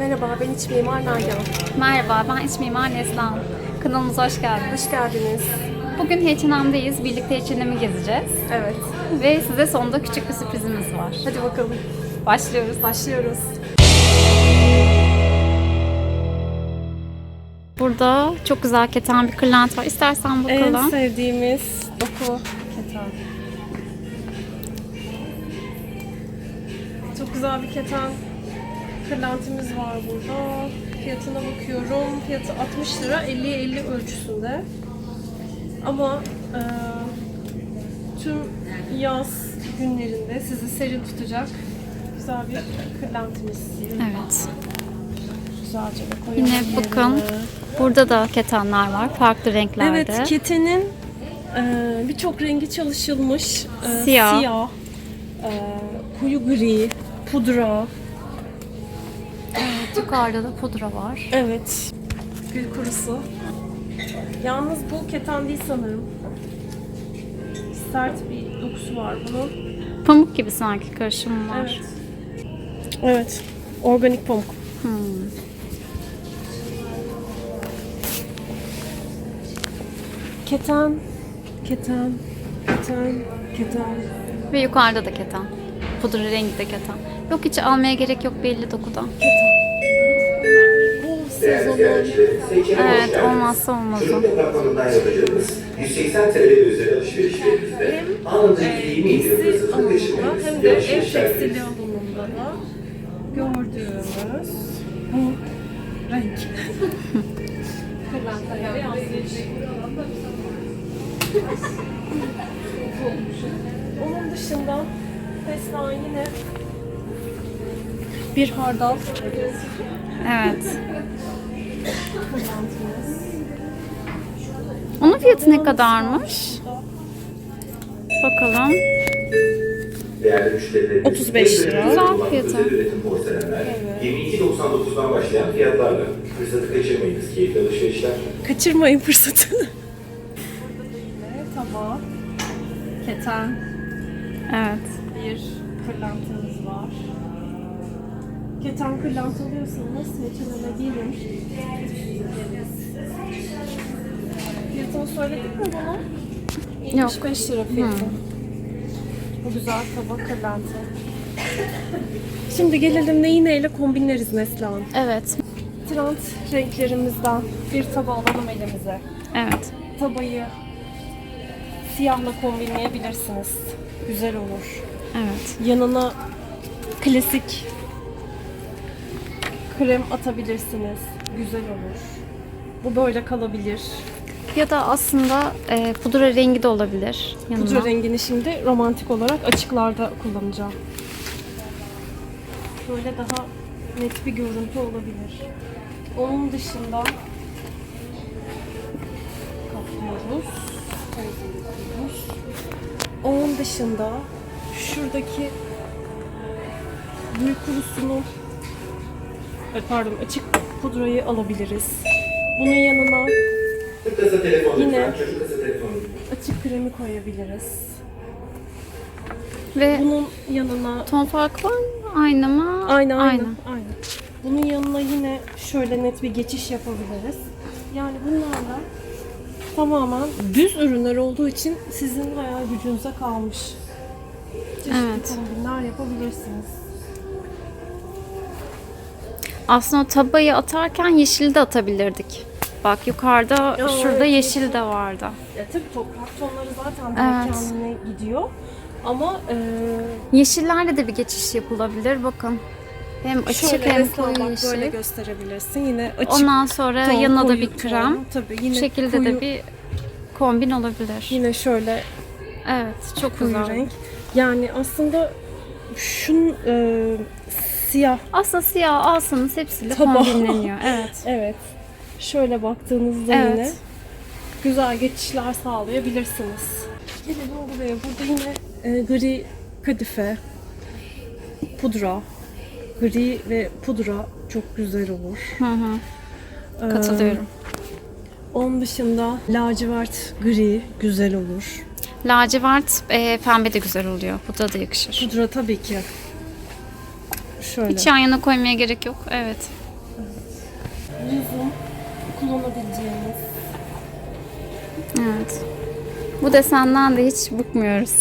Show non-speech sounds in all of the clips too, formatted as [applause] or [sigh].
Merhaba, ben iç mimar Nagihan. Merhaba, ben iç mimar Neslihan. Kanalımıza hoş geldiniz. Hoş geldiniz. Bugün H&M'deyiz. Birlikte H&M'i gezeceğiz. Evet. Ve size sonunda küçük bir sürprizimiz var. Hadi bakalım. Başlıyoruz. Başlıyoruz. Burada çok güzel keten bir kırlent var. İstersen bakalım. En sevdiğimiz doku keten. Çok güzel bir keten kırlentimiz var burada. Fiyatına bakıyorum. Fiyatı 60 lira, 50'ye 50 ölçüsünde. Ama e, tüm yaz günlerinde sizi serin tutacak güzel bir kırlentimiz. Evet. Güzelce de koyalım Yine bakın burada da ketenler var. Farklı renklerde. Evet, ketenin e, birçok rengi çalışılmış. E, Siyah. Siyah, e, koyu gri, pudra. Yukarıda da pudra var. Evet. Gül kurusu. Yalnız bu keten değil sanırım. Sert bir dokusu var bunun. Pamuk gibi sanki karışım var. Evet. Evet. Organik pamuk. Hmm. Keten, keten, keten, keten. Ve yukarıda da keten. Pudra rengi de keten. Yok hiç almaya gerek yok belli dokuda. Bu sezonun Evet olmazsa olmazı. Çocuk departmanından yapacağımız 180 TL üzeri alışverişlerimizde anında giyimi indirim giysi fırsatını alanında kaçırmayınız. hem de ev tekstili alanında da gördüğümüz bu renk. Yansıyış. [laughs] Onun dışında Tesla yine bir hardal Evet. Onun fiyatı ne kadarmış? Bakalım. Değerli müşterilerimiz, 35 lira. Güzel fiyatı. üretim porselenler 22.99'dan başlayan fiyatlarla. Fırsatı kaçırmayınız. Keyifli alışverişler. Kaçırmayın fırsatı. Burada da yine tava, keten, Evet. bir kırlentimiz var. Keten kırlent alıyorsanız seçimine girin. Fiyatını söyledik mi? Yok. 75 lira fiyatı. Bu güzel tava kırlenti. Şimdi gelelim ne iğneyle kombinleriz Neslihan. Evet. Trend renklerimizden bir taba alalım elimize. Evet. Tabayı siyahla kombinleyebilirsiniz. Güzel olur. Evet. Yanına klasik krem atabilirsiniz. Güzel olur. Bu böyle kalabilir. Ya da aslında e, pudra rengi de olabilir yanına. Pudra rengini şimdi romantik olarak açıklarda kullanacağım. Böyle daha net bir görüntü olabilir. Onun dışında kaplıyoruz. Onun dışında şuradaki gül kurusunu pardon açık pudrayı alabiliriz. Bunun yanına Yine- açık kremi koyabiliriz. Ve Bunun yanına ton farkı var mı? Aynı mı? Aynı aynı. Aynı. Bunun yanına yine şöyle net bir geçiş yapabiliriz. Yani bunlarla tamamen düz ürünler olduğu için sizin hayal gücünüze kalmış. Çeşitli Evet. kombinler yapabilirsiniz. Aslında o tabayı atarken yeşil de atabilirdik. Bak yukarıda Ya, şurada evet, yeşil de vardı. Ya tabii toprak tonları zaten Evet. kendine gidiyor. Ama e, Yeşillerle de bir geçiş yapılabilir bakın. Hem açık şöyle hem koyu yeşil. böyle gösterebilirsin. Yine açık Ondan sonra ton, yanına da koyu bir ton. krem. Tabii Bu yine şekilde koyu, de bir kombin olabilir. yine şöyle Evet, çok güzel. renk. Yani aslında şun e, siyah Aslında siyah alsanız hepsiyle Tabağı. kombinleniyor. [laughs] Evet. evet şöyle baktığınızda Evet. yine güzel geçişler sağlayabilirsiniz. Gelelim buraya. Burada yine e, gri kadife, pudra, gri ve pudra çok güzel olur. Hı hı. Ee, Katılıyorum. Onun dışında lacivert gri güzel olur. Lacivert e, pembe de güzel oluyor. Bu da da yakışır. Pudra tabii ki. Şöyle. Hiç yan yana koymaya gerek yok. Evet. Uzun kullanabileceğimiz. Evet. Bu desenden de hiç bıkmıyoruz.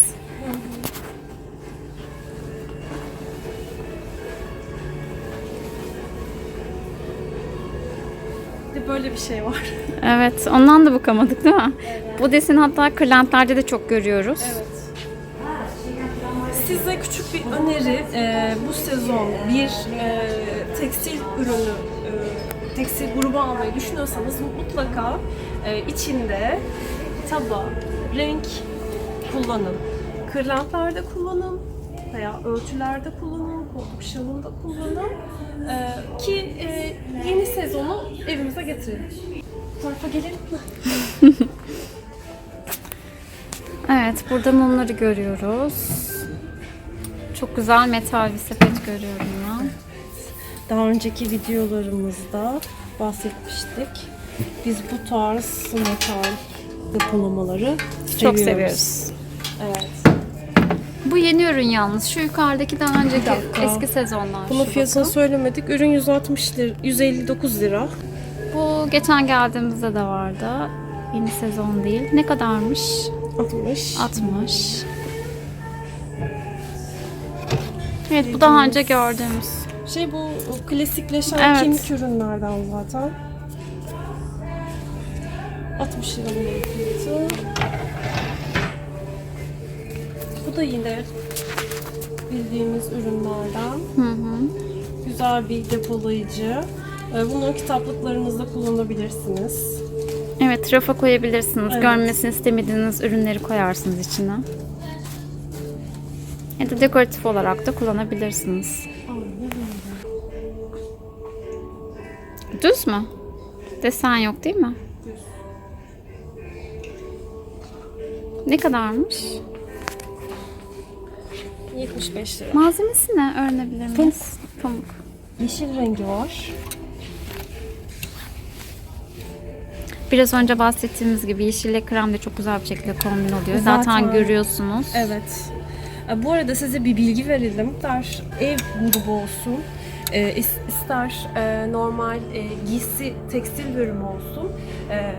Bir de böyle bir şey var. Evet, ondan da bıkamadık değil mi? Bu deseni hatta kırlentlerde de çok görüyoruz. Evet. Size küçük bir öneri. Ee, bu sezon bir e, tekstil ürünü, e, tekstil grubu almayı düşünüyorsanız mutlaka e, içinde taba, renk kullanın. Kırlentlerde kullanın veya örtülerde kullanın, koltuk şalında kullanın Ee, ki e, yeni sezonu evimize getirelim. Tarafa gelelim mi? [laughs] Evet, burada mumları görüyoruz. Çok güzel metal bir sepet görüyorum ben. Daha önceki videolarımızda bahsetmiştik. Biz bu tarz metal depolamaları Çok seviyoruz. Evet. Bu yeni ürün yalnız. Şu yukarıdaki daha önceki dakika. eski sezonlar. Bunun Şu fiyatını bakın. söylemedik. Ürün 160 lira, 159 lira. Bu geçen geldiğimizde de vardı. Yeni sezon değil. Ne kadarmış? 60. 60. Evet bu daha önce gördüğümüz. Şey bu o klasikleşen Evet. kemik ürünlerden zaten. 60 lira bunun fiyatı. Bu da yine bildiğimiz ürünlerden. Hı hı. Güzel bir depolayıcı. Ee, Bunu kitaplıklarınızda kullanabilirsiniz. Evet rafa koyabilirsiniz. Evet. Görmesini istemediğiniz ürünleri koyarsınız içine. Ya da dekoratif olarak da kullanabilirsiniz. Düz mü? Desen yok değil mi? Ne kadarmış? 75 lira. Malzemesi ne? Öğrenebilir miyiz? Pamuk. Yeşil rengi var. Biraz önce bahsettiğimiz gibi yeşille krem de çok güzel bir şekilde kombin oluyor. Zaten, Zaten- görüyorsunuz. Evet. Ee, Bu arada size bir bilgi verelim. İster ev grubu olsun, e, is- ister e, normal e, giysi tekstil bölümü olsun. e,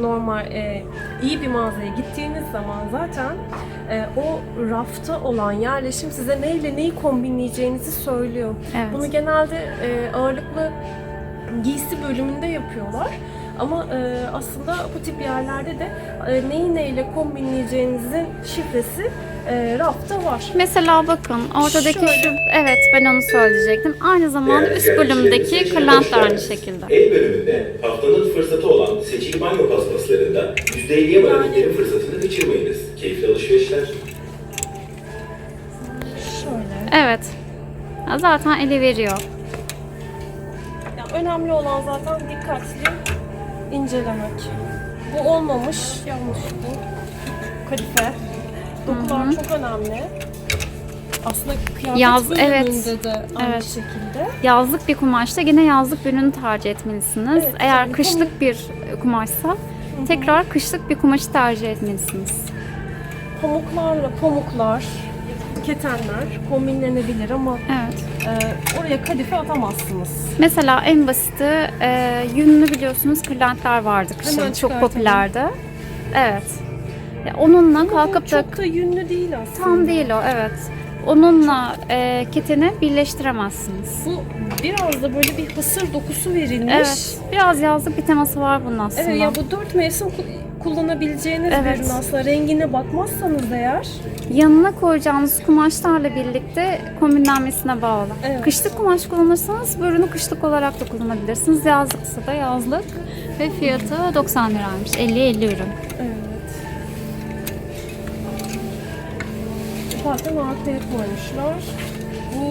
Normal e, iyi bir mağazaya gittiğiniz zaman zaten e, o rafta olan yerleşim size neyle neyi kombinleyeceğinizi söylüyor. Evet. Bunu genelde e, ağırlıklı giysi bölümünde yapıyorlar. Ama e, aslında bu tip yerlerde de e, neyi neyle kombinleyeceğinizin şifresi e, rafta var. Mesela bakın ortadaki Şöyle. şu, evet ben onu söyleyecektim. Aynı zamanda Değerli üst bölümdeki kırlent de aynı şekilde. El bölümünde haftanın fırsatı olan seçili banyo paspaslarında %50'ye varan indirim fırsatını kaçırmayınız. Keyifli alışverişler. Şöyle. Evet. Ya Zaten ele veriyor. Ya önemli olan zaten dikkatli incelemek. Bu olmamış, yanlış bu. Kadife. Dokular çok önemli. Aslında kıyafet Yaz- bölümünde evet. de aynı Evet. şekilde. Yazlık bir kumaşta yine yazlık bir ürünü tercih etmelisiniz. Evet, Eğer tabii. kışlık bir kumaşsa tekrar kışlık bir kumaşı tercih etmelisiniz. Pamuklarla pamuklar, ketenler kombinlenebilir ama Evet. e, oraya kadife atamazsınız. Mesela en basiti e, yünlü biliyorsunuz kırlentler vardı kışın. Hemen Çok popülerdi. Evet. Ya onunla kalkıp da Çok da yünlü değil aslında. tam değil o evet. Onunla e, keteni birleştiremezsiniz. Bu biraz da böyle bir hasır dokusu verilmiş. Evet. Biraz yazlık bir teması var bunun aslında. Evet ya bu dört mevsim ku- kullanabileceğiniz Evet. bir ürün aslında. Rengine bakmazsanız eğer Yanına koyacağınız kumaşlarla birlikte kombinlenmesine bağlı. Evet. Kışlık kumaş kullanırsanız bu ürünü kışlık olarak da kullanabilirsiniz. Yazlıksa da yazlık. Ve fiyatı 90 liraymış. 50-50 ürün. evet. Zaten arkaya koymuşlar. Bu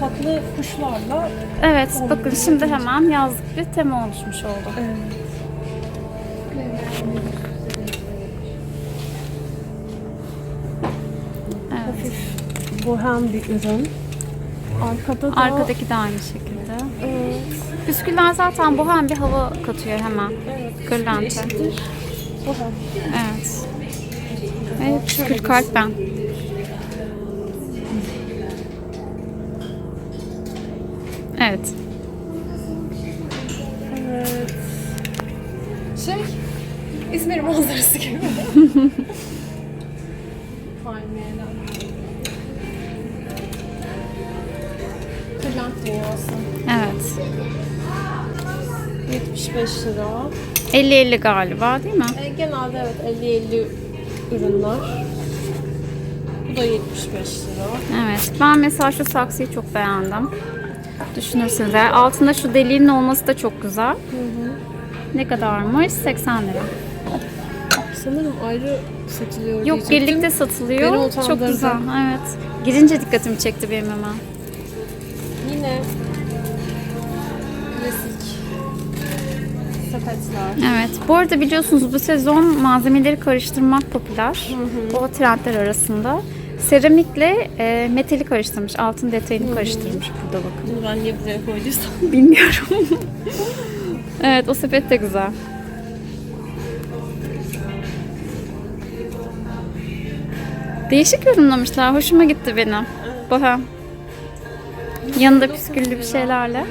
tatlı kuşlarla Evet bakın şimdi hemen yazlık bir tema oluşmuş oldu. evet. Evet. hafif bohem bir ürün. Arkada da Arkadaki de aynı şekilde. evet, Püsküller zaten bohem bir hava katıyor hemen. evet, eşittir. Bohem. Evet. Ve püskül kalp ben. Evet. Şey, İzmir manzarası gibi. Palmiyeler. Kırlent dünyası. Evet. 75 lira. 50-50 galiba değil mi? E, genelde evet 50-50 ürünler. Bu da 75 lira. Evet. Ben mesela şu saksıyı çok beğendim. Düşünürsünüz. eğer. Altında şu deliğin olması da çok güzel. Ne kadarmış? 80 lira. Sanırım ayrı satılıyor Yok diyecektim. birlikte Beni satılıyor. Çok güzel. Evet. Girince dikkatimi çekti benim hemen. Yine klasik sepetler. Evet. Bu arada biliyorsunuz bu sezon malzemeleri karıştırmak popüler. O trendler arasında. Seramikle e, metali karıştırmış. Altın detayını karıştırmış burada bakın. Bunu ben niye buraya koyduysam. [laughs] Bilmiyorum. [laughs] evet o sepet de güzel. Değişik yorumlamışlar. Hoşuma gitti benim. Bohem. Yanında püsküllü bir şeylerle.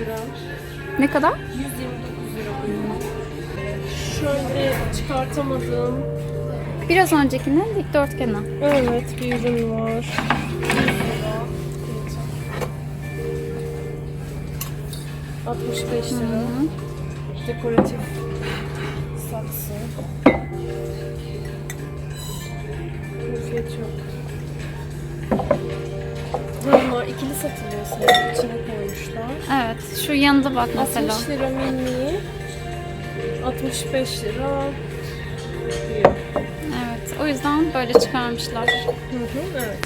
Ne kadar? 129 lira. Şöyle çıkartamadığım Biraz öncekinin dikdörtgeni. evet bir ürün var. 100 lira. 65 lira. Dekoratif saksı. Külfiyet yok. Bunlar ikili satılıyor sanırım. İçine koymuşlar. Evet. Şu yanında bak mesela. 60 lira mini. 65 lira. diyor. O yüzden böyle çıkarmışlar. Hı hı, evet.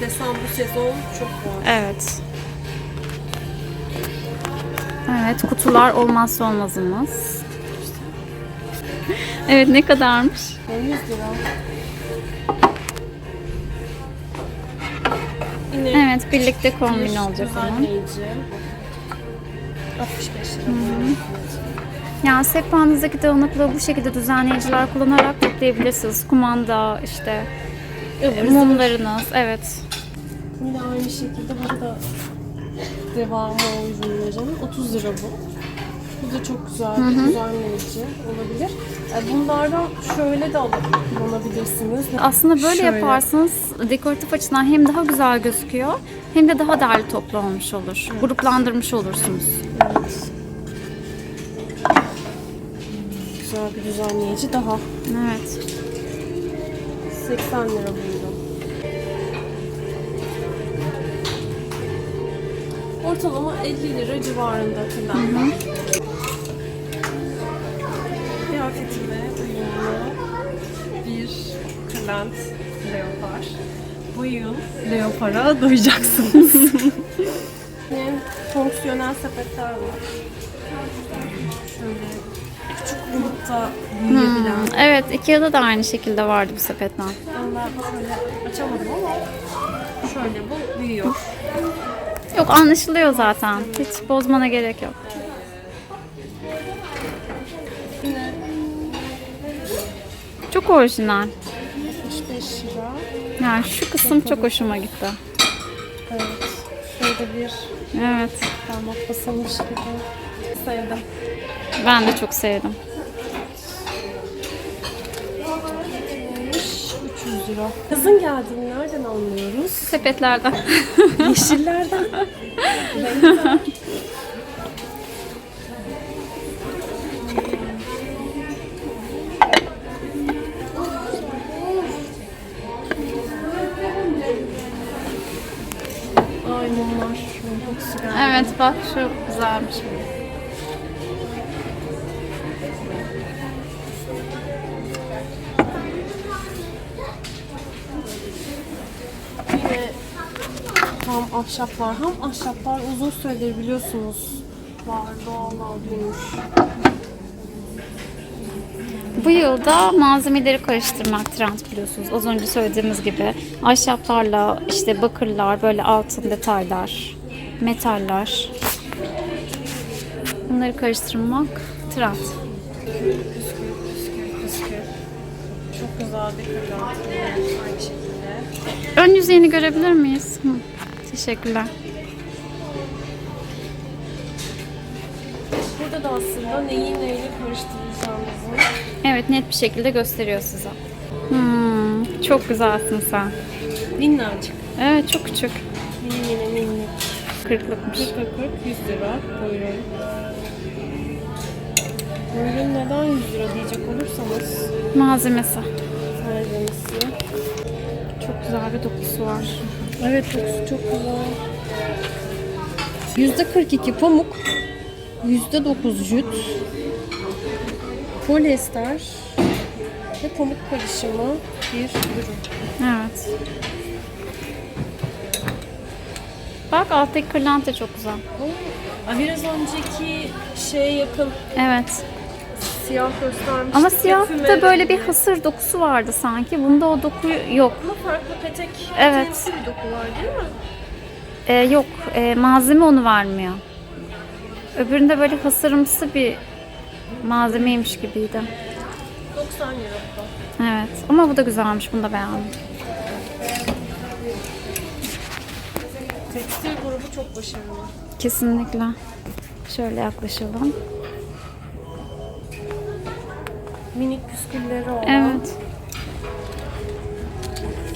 Desen bu sezon çok var. Evet. Evet. Kutular olmazsa olmazımız. [laughs] Evet ne kadarmış? 100 lira. Yine Evet birlikte kombin olacak onun. düzenleyici. 65 lira bu. Yani sehpanızdaki dağınıklığı bu şekilde düzenleyiciler kullanarak toplayabilirsiniz. Kumanda, işte Evet, mumlarınız. Evet. Yine aynı şekilde burada devamı o ürünlerin. 30 lira bu. Bu da çok güzel bir düzenleyici olabilir. E, Bunlardan şöyle de alıp kullanabilirsiniz. Aslında böyle Şöyle. yaparsanız dekoratif açıdan hem daha güzel gözüküyor hem de daha değerli toplu olmuş olur. Gruplandırmış olursunuz. Evet. Bir düzenleyici daha. Evet. 80 lira buydu. Ortalama 50 lira civarında kırlent. Kıyafetime uyumlu bir kırlent leopar. Bu yıl leopara doyacaksınız. [laughs] Yine fonksiyonel sepetler var. Grupta büyüyebilen. Evet, Ikea'da da aynı şekilde vardı bu sepetler. Ben şöyle açamadım ama şöyle bu büyüyor. Yok anlaşılıyor zaten. Hiç bozmana gerek yok. Çok orijinal. 65 lira. Yani şu kısım çok hoşuma gitti. Evet. Şöyle bir Evet. parmak basılmış gibi. Sevdim. Ben de çok sevdim. 300 lira. Yazın geldiğini nereden anlıyoruz? Sepetlerden. Yeşillerden. Ay mumlar. Evet bak şu güzelmiş. Ahşaplar. Ham ahşaplar uzun süredir biliyorsunuz var. Doğallar büyümüş. Bu yılda malzemeleri karıştırmak trend biliyorsunuz. Az önce söylediğimiz gibi ahşaplarla işte bakırlar, böyle altın detaylar, metaller. Bunları karıştırmak trend. Çok güzel bir. Aynı şekilde. Ön yüzeyini görebilir miyiz? Teşekkürler. burada da aslında neyi neyle karıştıracağımızı. Evet net bir şekilde gösteriyor size. Hmm, çok güzelsin sen. Minnacık. Evet çok küçük. Mini mini mini. Kırklıkmış. 40 40 100 lira. Buyurun. Buyurun neden 100 lira diyecek olursanız Malzemesi. malzemesi. Çok güzel bir dokusu var. Evet kokusu çok güzel. Yüzde 42 pamuk, yüzde 9 jüt, polyester ve pamuk karışımı bir ürün. Evet. Bak alttaki kırlent de çok güzel. Aa, Biraz önceki şeye yakın Evet. Siyah göstermiş. Ama siyahta böyle bir hasır dokusu vardı sanki. Bunda o doku yok. Ama farklı petek Evet. temsil bir doku var değil mi? Ee, yok. Ee, malzeme onu vermiyor. Öbüründe böyle hasırımsı bir malzemeymiş gibiydi. 90 lira bu da. Evet. Ama bu da güzelmiş. Bunu da beğendim. Tekstil grubu çok başarılı. Kesinlikle. Şöyle yaklaşalım. Minik püskülleri olan. Evet.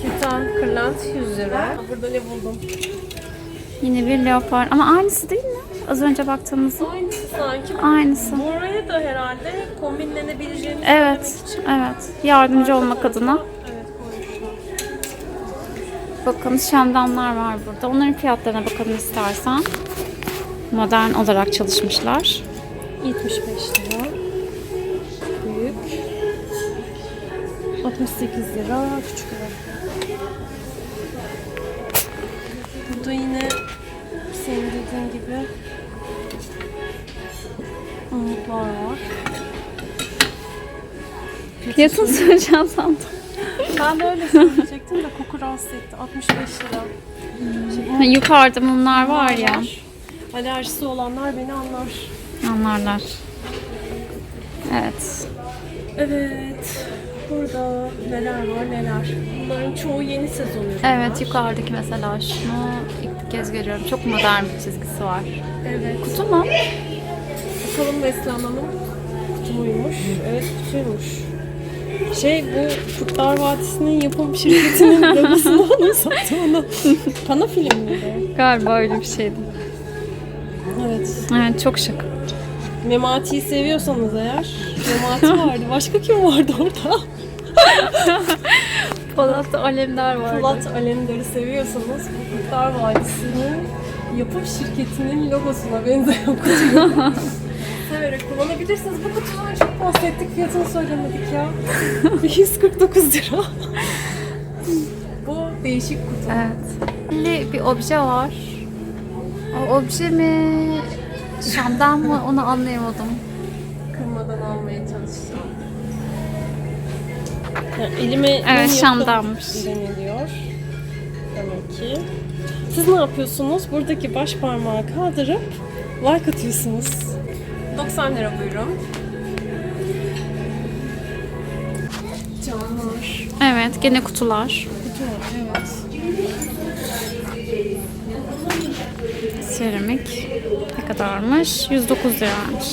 Keten kırlent 100 lira. Burada ne buldum? Yine bir leopar. Ama aynısı değil mi? Az önce baktığımızın. Aynısı sanki. Aynısı. Buraya da herhalde kombinlenebileceğini Evet. söylemek için. Evet. Yardımcı olmak adına. Evet koymuşlar. Bakın şamdanlar var burada. Onların fiyatlarına bakalım istersen. Modern olarak çalışmışlar. 75 lira. 68 lira. Küçük lira. Burada yine senin dediğin gibi umutlar var. Fiyatını söyleyeceğim sandım. Ben de öyle söyleyecektim de koku rahatsız etti. 65 lira. Ha, Yukarıda mumlar var ya. Alerjisi olanlar beni anlar. Anlarlar. Evet. Evet. Burada neler var neler. Bunların çoğu yeni sezon ürünler. Evet yukarıdaki mesela şunu ilk kez görüyorum. Çok modern bir çizgisi var. Evet. Kutu mu? Bakalım beslenmenin kutumuymuş. Evet kutuymuş. Şey bu Kurtlar Vadisi'nin yapım şirketinin [laughs] logosunu anımsattı ona. Kana film miydi? Galiba öyle bir şeydi. Evet. Evet çok şık. Memati'yi seviyorsanız eğer. Memati vardı. Başka kim vardı orada? [laughs] Polat'ta alemler var. Polat Alemdar'ı seviyorsanız Kurtlar Vadisi'nin yapım şirketinin logosuna benzeyen kutuyu [laughs] severek kullanabilirsiniz. Bu kutudan çok bahsettik. Fiyatını söylemedik ya. 149 lira. [laughs] bu değişik kutu. Evet. Belli bir obje var. O obje mi? Şamdan mı? Onu anlayamadım. Kırmadan almaya çalışacağım. Yani elime Evet, Şam'danmış. deniliyor. Demek ki. Siz ne yapıyorsunuz? Buradaki baş parmağı kaldırıp like atıyorsunuz. 90 lira buyurun. Camlar. Evet gene kutular. Kutu var, evet. Seramik. Ne kadarmış? 109 liraymış.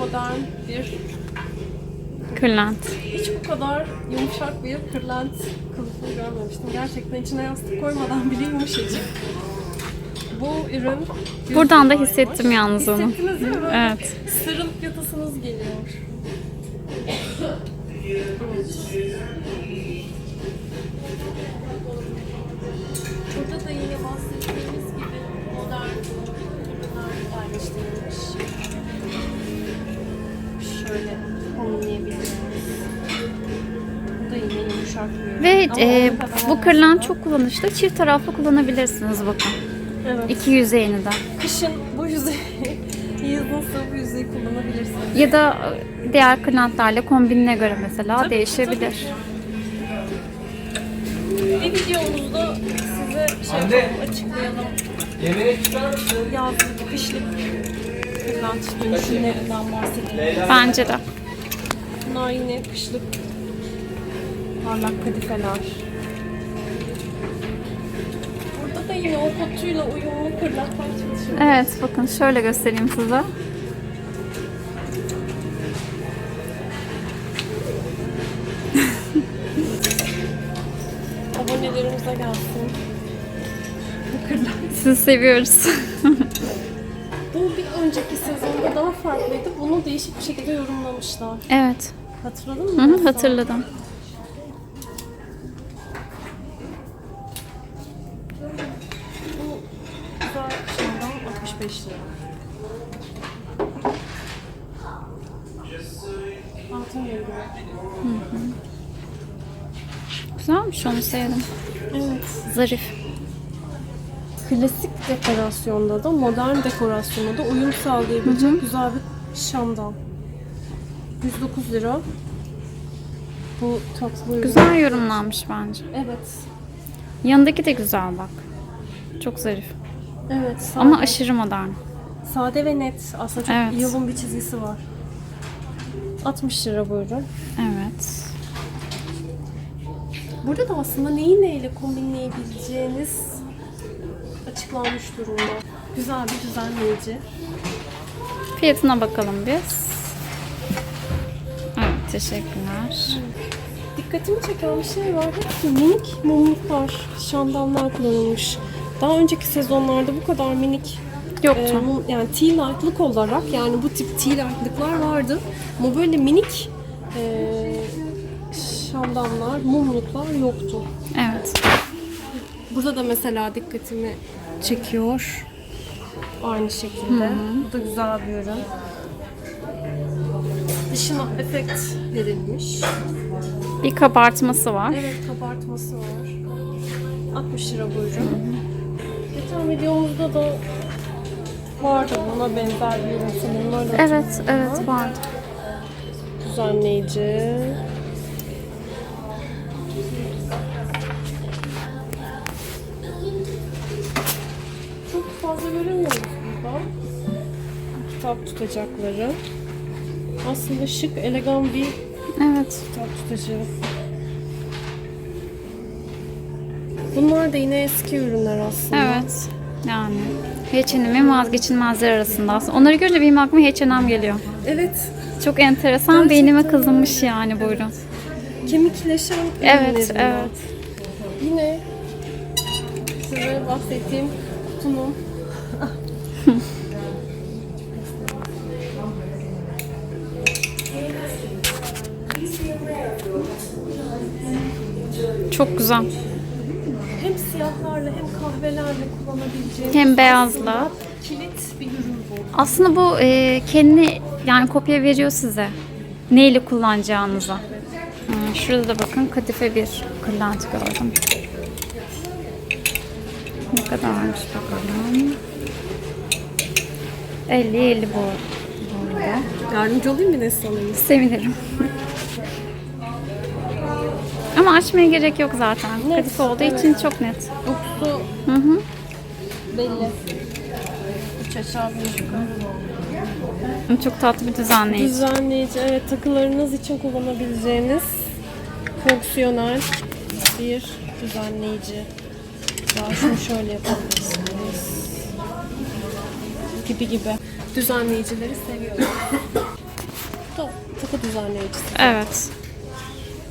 Modern bir Kırlent. Hiç bu kadar yumuşak bir kırlent kılıfını görmemiştim. Gerçekten içine yastık koymadan [laughs] bile yumuşacık. Bu ürün... Buradan da hissettim liraymış. yalnız onu. Hissettiniz değil mi? Evet. Sırılıp yatasınız geliyor. Burada da yine bahsettiğimiz gibi modern ürünler yerleştirilmiş. Şöyle. Bu da yine. Ve Ama e, bu da- çok kullanışlı. Çift taraflı kullanabilirsiniz bakın. Evet. İki yüzeyini de. Kışın bu yüzeyi, [laughs] yazın bu yüzeyi kullanabilirsiniz. Ya da e, diğer kırlentlerle kombinine göre mesela Tabii, değişebilir. Bir videomuzda size şey açıklayalım. Yemeğe çıkar mısın? Yazlık, kışlık kırlent dönüşümlerinden bahsedelim. Bence de. Bunlar yine kışlık parlak kadifeler. yine o kotuyla uyumlu fırlatmaya çalışıyorum. Evet bakın şöyle göstereyim size. Abonelerimize gelsin. Sizi seviyoruz. [laughs] Önceki sezonda daha farklıydı. Bunu değişik bir şekilde yorumlamışlar. evet. Hatırladın mı? Hı hatırladım. Bu güzel şeyden 65 lira. Altın rengi. Güzelmiş onu sevdim. Evet. Zarif. Klasik dekorasyonda da modern dekorasyonda da uyum sağlayabilecek güzel bir şamdan. 109 lira. Bu tatlı ürün. Güzel yorumlanmış bence. Evet. Yanındaki de güzel bak. Çok zarif. Evet. Sade, Ama aşırı modern. sade ve net. Aslında çok Evet. yalın bir çizgisi var. 60 lira bu ürün. Evet. Burada da aslında neyi neyle kombinleyebileceğiniz açıklanmış durumda. Güzel bir düzenleyici. Fiyatına bakalım biz. Evet teşekkürler. Dikkatimi çeken bir şey var. Hepsi minik mumluklar, şamdanlar kullanılmış. Daha önceki sezonlarda bu kadar minik Yoktu. e, mum- yani tea light'lık olarak yani bu tip tea light'lıklar vardı. Ama böyle minik e, şamdanlar, mumluklar yoktu. Evet. Burada da mesela dikkatimi çekiyor. Aynı şekilde. Bu da güzel bir ürün. Dışına efekt verilmiş. Bir kabartması var. Evet kabartması var. 60 lira bu ürün. Geçen videomuzda da vardı buna benzer bir ürün sanırım. Evet, evet vardı. Düzenleyici. Göremiyoruz burada. Kitap tutacakları. Aslında şık, elegan bir Evet. kitap tutucu. Bunlar da yine eski ürünler aslında. Evet. Yani H&M'in vazgeçilmezleri arasında aslında. Onları görünce benim aklıma H&M geliyor. Evet. Çok enteresan. Beynime kazınmış yani bu ürün. Kemikleşen Evet, evet. Yine size bahsettiğim kutunun güzel. hem siyahlarla hem kahvelerle kullanabileceğiniz Hem beyazla. kilit bir ürün bu. Aslında bu e, kendini yani kopya veriyor size. Neyle kullanacağınıza. Hmm, şurada da bakın kadife bir kırlent gördüm. Ne kadarmış bakalım. 50-50 bu. bu arada. Yardımcı olayım mı Neslihan Hanım? Sevinirim. [laughs] Ama açmaya gerek yok zaten. Net, Kadife olduğu için çok net. Dokusu Hı hı. belli. Üç aşağı bir yukarı. Çok tatlı bir düzenleyici. Düzenleyici, evet takılarınız için kullanabileceğiniz fonksiyonel bir düzenleyici. Daha şunu şöyle yapabilirsiniz. Gibi gibi. Düzenleyicileri seviyorum. [laughs] Takı düzenleyicisi. Evet.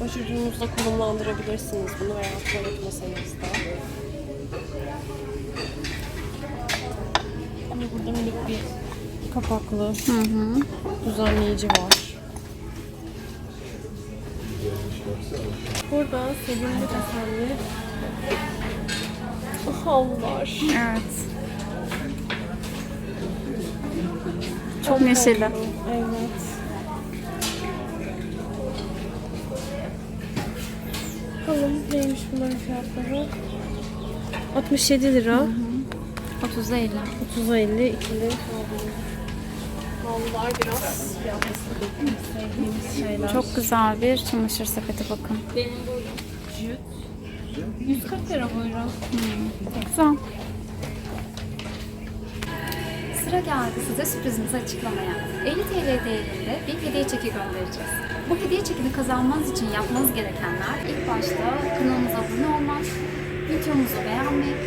Başucunuzda konumlandırabilirsiniz bunu veya tuvalet masanızda. Yine burada minik bir kapaklı Hı hı. düzenleyici var. Burada sevimli desenli hallar. Evet. Çok neşeli. Evet. Bakalım neymiş bunların fiyatları. 67 lira. 30 50. 30'a 50 ikili Havlular biraz fiyatlı sevdiğimiz şeyler. Çok güzel bir çamaşır sepeti bakın. Benim bu jüt. 140 lira buyurun. Güzel. Sıra geldi size sürprizimizi açıklamaya. 50 TL değerinde bir hediye çeki göndereceğiz. Bu hediye çekini kazanmanız için yapmanız gerekenler ilk başta kanalımıza abone olmak, videomuzu beğenmek,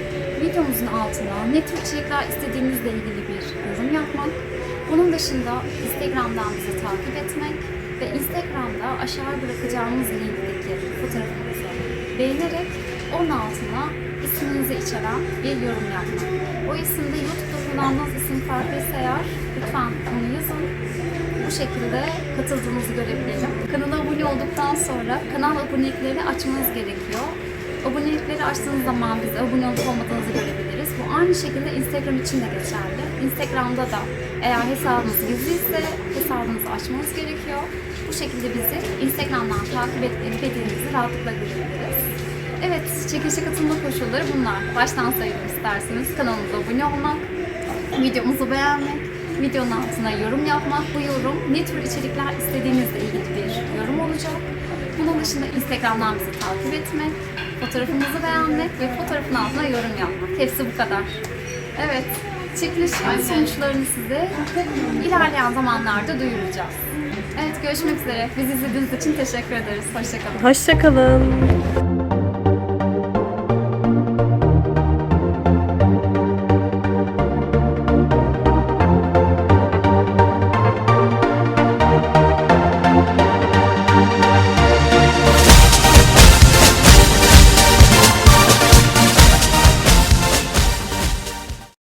videomuzun altına ne tür içerikler istediğinizle ilgili bir yorum yapmak, bunun dışında Instagram'dan bizi takip etmek ve Instagram'da aşağı bırakacağımız linkteki fotoğrafımızı beğenerek onun altına isminizi içeren bir yorum yapmak. O isimde YouTube'da kullandığınız isim farklıysa eğer lütfen onu yazın. Bu şekilde katıldığınızı görebilelim. Kanala abone olduktan sonra kanal aboneliklerini açmanız gerekiyor. Abonelikleri açtığınız zaman biz abone olup olmadığınızı görebiliriz. Bu aynı şekilde Instagram için de geçerli. Instagram'da da eğer hesabınız gizliyse hesabınızı açmanız gerekiyor. Bu şekilde bizi Instagram'dan takip ettiğinizi rahatlıkla görebiliriz. Evet, çekilişe katılma koşulları bunlar. Baştan sayalım isterseniz. Kanalımıza abone olmak, videomuzu beğenmek, videonun altına yorum yapmak. Bu yorum ne tür içerikler istediğinizle ilgili bir yorum olacak. Bunun dışında Instagram'dan bizi takip etmek, fotoğrafımızı beğenmek ve fotoğrafın altına yorum yapmak. Hepsi bu kadar. Evet, çekilişin sonuçlarını size ilerleyen zamanlarda duyuracağız. Evet, görüşmek üzere. Bizi izlediğiniz için teşekkür ederiz. Hoşçakalın. Hoşçakalın.